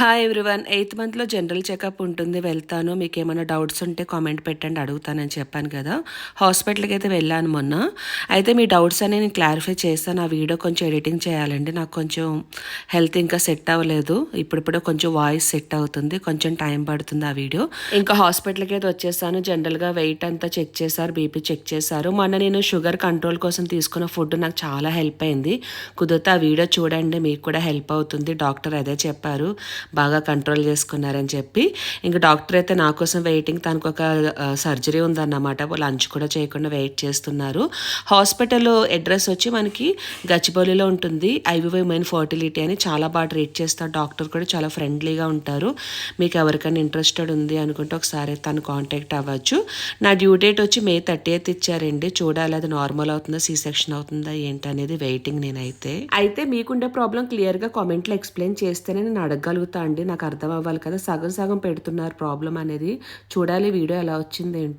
Hi everyone eighth మంత్లో general checkup ఉంటుంది. వెళ్తాను. మీకు ఏమైనా డౌట్స్ ఉంటే కామెంట్ పెట్టండి. అడుగుతానని చెప్పాను కదా. హాస్పిటల్కి అయితే వెళ్ళాను మొన్న. అయితే మీ డౌట్స్ అని నేను క్లారిఫై చేస్తాను. ఆ వీడియో కొంచెం ఎడిటింగ్ చేయాలండి. నాకు కొంచెం హెల్త్ ఇంకా సెట్ అవ్వలేదు. ఇప్పుడిప్పుడే కొంచెం వాయిస్ సెట్ అవుతుంది. కొంచెం టైం పడుతుంది ఆ వీడియో ఇంకా హాస్పిటల్కి అయితే వచ్చేసాను. జనరల్గా వెయిట్ అంతా చెక్ చేశారు. బీపీ చెక్ చేశారు. మొన్న నేను షుగర్ కంట్రోల్ కోసం తీసుకున్న ఫుడ్ నాకు చాలా హెల్ప్ అయింది. కుదిరితే ఆ వీడియో చూడండి. మీకు కూడా హెల్ప్ అవుతుంది. డాక్టర్ అదే చెప్పారు. బాగా కంట్రోల్ చేసుకున్నారని చెప్పి. ఇంకా డాక్టర్ అయితే నా కోసం వెయిటింగ్ తనకు ఒక సర్జరీ ఉందన్నమాట. లంచ్ కూడా చేయకుండా వెయిట్ చేస్తున్నారు. హాస్పిటల్ అడ్రస్ వచ్చి మనకి గచ్చిబౌలిలో ఉంటుంది. ఐవివై మెయిన్ ఫర్టిలిటీ అని చాలా బాగా ట్రీట్ చేస్తారు. డాక్టర్ కూడా చాలా ఫ్రెండ్లీగా ఉంటారు. మీకు ఎవరికైనా ఇంట్రెస్టెడ్ ఉంది అనుకుంటే ఒకసారి తను కాంటాక్ట్ అవ్వచ్చు. నా డ్యూ డేట్ వచ్చి మే థర్టీ ఎయిత్ ఇచ్చారండి. చూడాలి అది నార్మల్ అవుతుందా సీ సెక్షన్ అవుతుందా ఏంటనేది వెయిటింగ్ నేనైతే. అయితే మీకుండే ప్రాబ్లం క్లియర్గా కామెంట్లో ఎక్స్ప్లెయిన్ చేస్తేనే నేను అడగగలుగుతాను. అండి. నాకు అర్థం అవ్వాలి కదా. సగం సగం పెడుతున్నారు ప్రాబ్లం అనేది. చూడాలి వీడియో ఎలా వచ్చింది ఏంటో